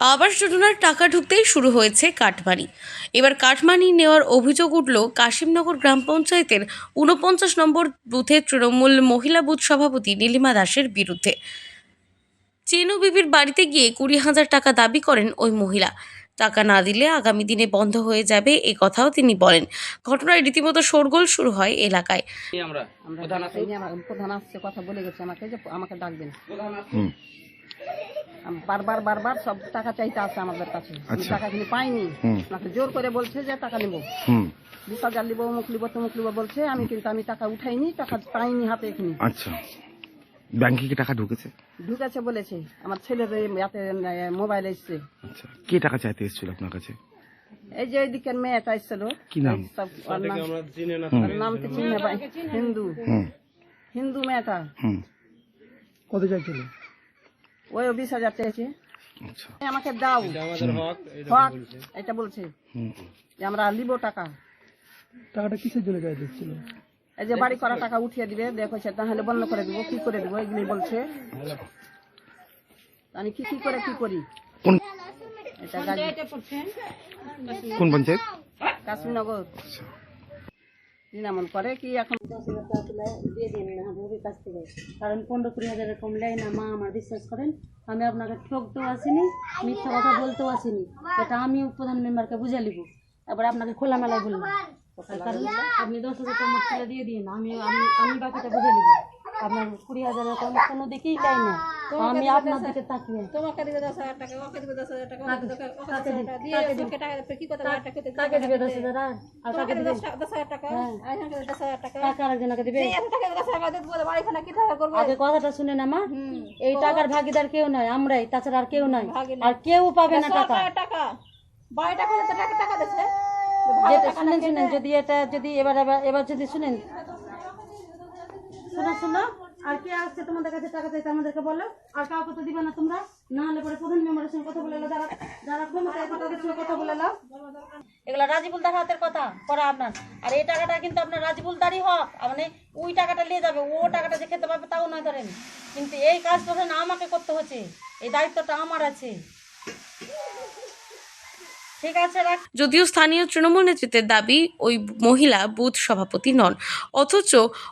আবাস যোজনার টাকা ঢুকতেই শুরু হয়েছে কাটমানি। এবার কাটমানি নেওয়ার অভিযোগ উঠল কাশিমনগর গ্রাম পঞ্চায়েতের ঊনপঞ্চাশ নম্বর বুথের তৃণমূল মহিলা বুথ সভাপতি নীলিমা দাসের বিরুদ্ধে। চেনু বিবির বাড়িতে গিয়ে কুড়ি হাজার টাকা দাবি করেন ওই মহিলা। টাকা না দিলে আগামী দিনে বন্ধ হয়ে যাবে এ কথাও তিনি বলেন। ঘটনায় রীতিমতো শোরগোল শুরু হয় এলাকায়। প্রধান আসছে কথা বলে গেছে আমাকে যে আমাকে ডাকবেন। বারবার বারবার সব টাকা চাইতে আসে আমাদের কাছে। আচ্ছা। টাকা কিন্তু পাইনি। আমাকে জোর করে বলছে যে টাকা নেব। হুম। বিশ হাজার নিবো অমুক নিবো তমুক নিবো বলছে। আমি কিন্তু আমি টাকা উঠাইনি টাকা পাইনি হাতে এখানে। আচ্ছা। ব্যাংকে কি টাকা ঢুকেছে? ঢুকেছে বলেছে। আমার ছেলের হাতে মোবাইল এসছে। আচ্ছা। কে টাকা চাইতে এসেছিল আপনার কাছে? এই যে এইদিকের মেয়েটা এসছিল। কি নাম? নাম তো চিনে পাই হিন্দু। হিন্দু মেয়েটা। কত চাইছিল? ওই বিশ হাজার চাইছে আচ্ছা। আমাকে দাও। হক এটা বলছে। যে আমরা লিবো টাকা। টাকাটা কিসের জন্য চাই দিচ্ছিল? এই যে বাড়ি করা টাকা উঠিয়ে দিবে দেখছে তাহলে বন্ধ করে দিব কি করে দিব এগুলি বলছে। আমি কি কি করে কি করি? কোন এটা গাড়ি কোন করে কি এখন দশ করে কি এখন দিয়ে দিন না বউয়ের কাছ থেকে। কারণ পনেরো কুড়ি হাজারের কম নেয় না মা আমার বিশ্বাস করেন আমি আপনাকে ঠকতেও আসিনি মিথ্যা কথা বলতেও আসিনি। এটা আমি প্রধান মেম্বারকে বুঝে নিব তারপরে আপনাকে খোলামেলায় বললাম কারণ আপনি দশ হাজার টাকা তুলে দিয়ে দিন আমি আমি আমি বাকিটা বুঝে নিব আপনার কুড়ি হাজার এরকম কোনো দিকেই চাই না? আমি আপনার দিকে তাকিয়ে। তোমাকে দিবে দশ হাজার টাকা ওকে দিবে দশ হাজার টাকা ওকে দিবে দশ হাজার টাকা দিয়ে কি কথা দিবে দশ হাজার আর? আর দিবে দশ হাজার টাকা দশ হাজার দিবে। এই টাকা দশ হাজার টাকা দিয়ে বাড়ি খানা কি টাকা করব? আগে কথাটা শুনে না মা। এই টাকার ভাগিদার কেউ নয় আমরাই তাছাড়া আর কেউ নয় আর কেউ পাবে না টাকা। টাকা। বাড়ি টাকা তো টাকা টাকা দিচ্ছে যেটা শুনেন শুনেন যদি এটা যদি এবার এবার এবার যদি শুনেন শোনো, আর কে আসছে তোমাদের কাছে টাকা চাইতে আমাদেরকে বলো। আর কাউকে তো দিবে না তোমরা। না হলে পরে প্রধান মেম্বারের সঙ্গে কথা বলে যারা যারা ক্ষমতায় কথা বলে এলো এগুলো রাজিবুল দার হাতের কথা, করা আপনার। আর এই টাকাটা কিন্তু আপনার রাজিবুল দারই হক মানে ওই টাকাটা নিয়ে যাবে, ও টাকাটা যে খেতে পারবে তাও নয় ধরেন। কিন্তু এই কাজটা আমাকে করতে হচ্ছে, এই দায়িত্বটা আমার আছে। যদিও স্থানীয় তৃণমূল নেতৃত্বের দাবি ওই মহিলা বুথ সভাপতি নন। অথচ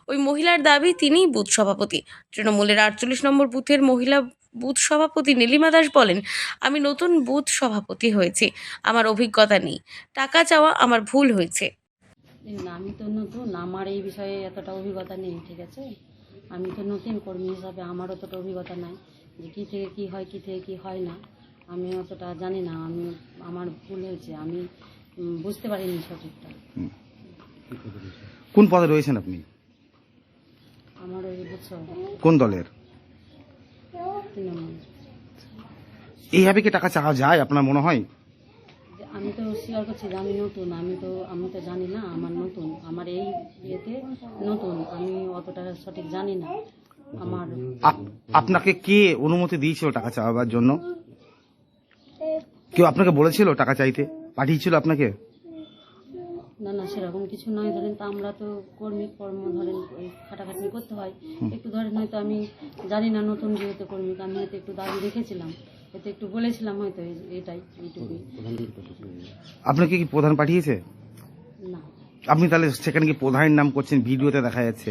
ওই মহিলার দাবি তিনিই বুথ সভাপতি। তৃণমূলের আটচল্লিশ নম্বর বুথের মহিলা বুথ সভাপতি নীলিমা দাস বলেন আমি নতুন বুথ সভাপতি হয়েছি। আমার অভিজ্ঞতা নেই। টাকা চাওয়া আমার ভুল হয়েছে। না আমি তো নতুন। আমার এই বিষয়ে এতটা অভিজ্ঞতা নেই ঠিক আছে? আমি তো নতুন কর্মী হিসাবে আমার অতটা অভিজ্ঞতা নাই যে কী থেকে কী হয় কী থেকে কী হয় না। আমি অতটা জানি না আমি আমার ভুল হয়েছে আমি বুঝতে পারিনি সঠিকটা। কোন পদে রয়েছেন আপনি? আমার ওই বুঝছ কোন দলের? তৃণমূল। এইভাবে কি টাকা চাওয়া যায় আপনার মনে হয়? আমি তো স্বীকার করছি যে আমি নতুন আমি তো আমি তো জানি না আমার নতুন আমার এই ইয়েতে নতুন আমি অতটা সঠিক জানি না। আমার আপ- আপনাকে কে অনুমতি দিয়েছিল টাকা চাওয়ার জন্য? কেউ আপনাকে বলেছিল টাকা চাইতে? পাঠিয়েছিল আপনাকে? না না সেরকম কিছু নয়। ধরেন তো আমরা তো কর্মী কর্ম ধরেন ওই খাটাখাটনি করতে হয়। একটু ধরেন হয়তো আমি জানি না নতুন যেহেতু কর্মী আমি হয়তো একটু দাবি রেখেছিলাম। হয়তো একটু বলেছিলাম হয়তো এটাই এইটুকুই। আপনাকে কি প্রধান পাঠিয়েছে? না। আপনি তাহলে সেখানে কি প্রধানের নাম করছেন ভিডিওতে দেখা যাচ্ছে।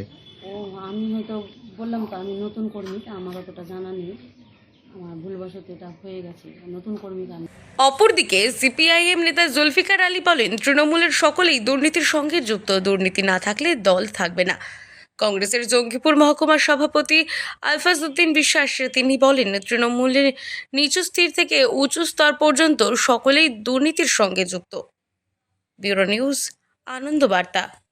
ও আমি হয়তো বললাম তো আমি নতুন কর্মী তা আমার অতটা জানা নেই। অপরদিকে, সিপিআইএম নেতা জুলফিকার আলী বলেন, তৃণমূলের সকলেই দুর্নীতির সঙ্গে যুক্ত, দুর্নীতি না থাকলে দল থাকবে না। কংগ্রেসের জঙ্গিপুর মহকুমার সভাপতি আলফাজ উদ্দিন বিশ্বাস তিনি বলেন, তৃণমূলের নিচু স্থির থেকে উঁচু স্তর পর্যন্ত সকলেই দুর্নীতির সঙ্গে যুক্ত। ব্যুরো নিউজ, আনন্দ বার্তা।